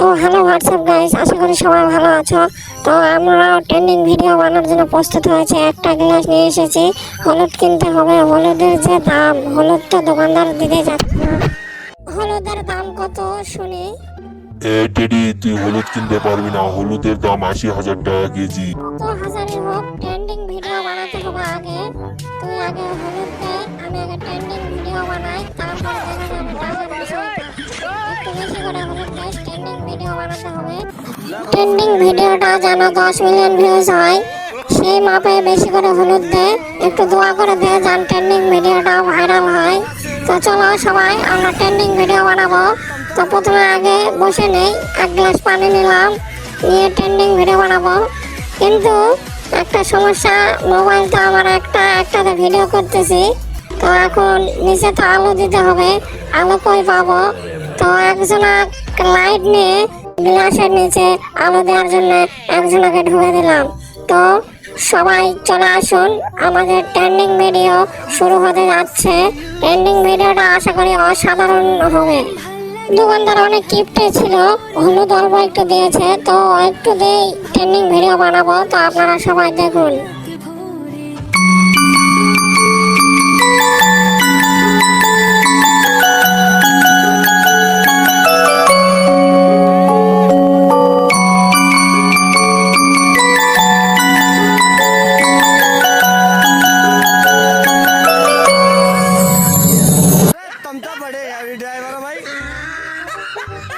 তো hello WhatsApp guys আশা করি সবাই ভালো আছো। তো আমরা ট্রেন্ডিং ভিডিও বানানোর জন্য প্রস্তুত হয়েছে। একটা গ্লাস নিয়ে এসেছি। হলুদ কিনতে হবে। হলুদের যে দাম হলুদ তো দোকানদার দিতে যাচ্ছে না। হলুদের দাম কত শুনি? এ টেডি তুই হলুদ কিনতে পারবি না। হলুদের দাম আশি হাজার টাকা কেজি। কত হাজারই হোক ট্রেন্ডিং ভিডিও বানাতে হবে আগে। তুই আগে হলুদ দে আমি আগে ট্রেন্ডিং ভিডিও বানাই তারপর দেখা যাবে। টাকার বিষয়টা একটু বেশি করে হলুদ ট্রেন্ডিং ভিডিও বানাতে হবে। ট্রেন্ডিং ভিডিওটা যেন দশ মিলিয়ন ভিউজ হয়, সেই মাপে বেশি করে হলুদ দে, একটু দোয়া করে দে যেন ট্রেন্ডিং ভিডিওটা ভাইরাল হয়। তো চলো সবাই, আমরা ট্রেন্ডিং ভিডিও বানাবো। তো প্রথমে আগে বসে নেই, এক গ্লাস পানি নিলাম, নিয়ে ট্রেন্ডিং ভিডিও বানাবো। কিন্তু একটা সমস্যা মোবাইল তো আমার একটা, একটাতে ভিডিও করতেছি। তো এখন নিচে তো আলো দিতে হবে, আলো কই পাবো? তো একজনা লাইট নিয়ে গ্লাসের নিচে আলো দেওয়ার জন্য একজনকে ঢুকে দিলাম। তো সবাই চলে আসুন। আমাদের ট্রেন্ডিং ভিডিও শুরু হতে যাচ্ছে। ট্রেন্ডিং ভিডিওটা আশা করি অসাধারণ হবে। দোকানদার অনেক কিপটে ছিল। হলুদ অল্প একটু দিয়েছে। তো একটু দিয়েই ট্রেন্ডিং ভিডিও বানাবো। তো আপনারা সবাই দেখুন।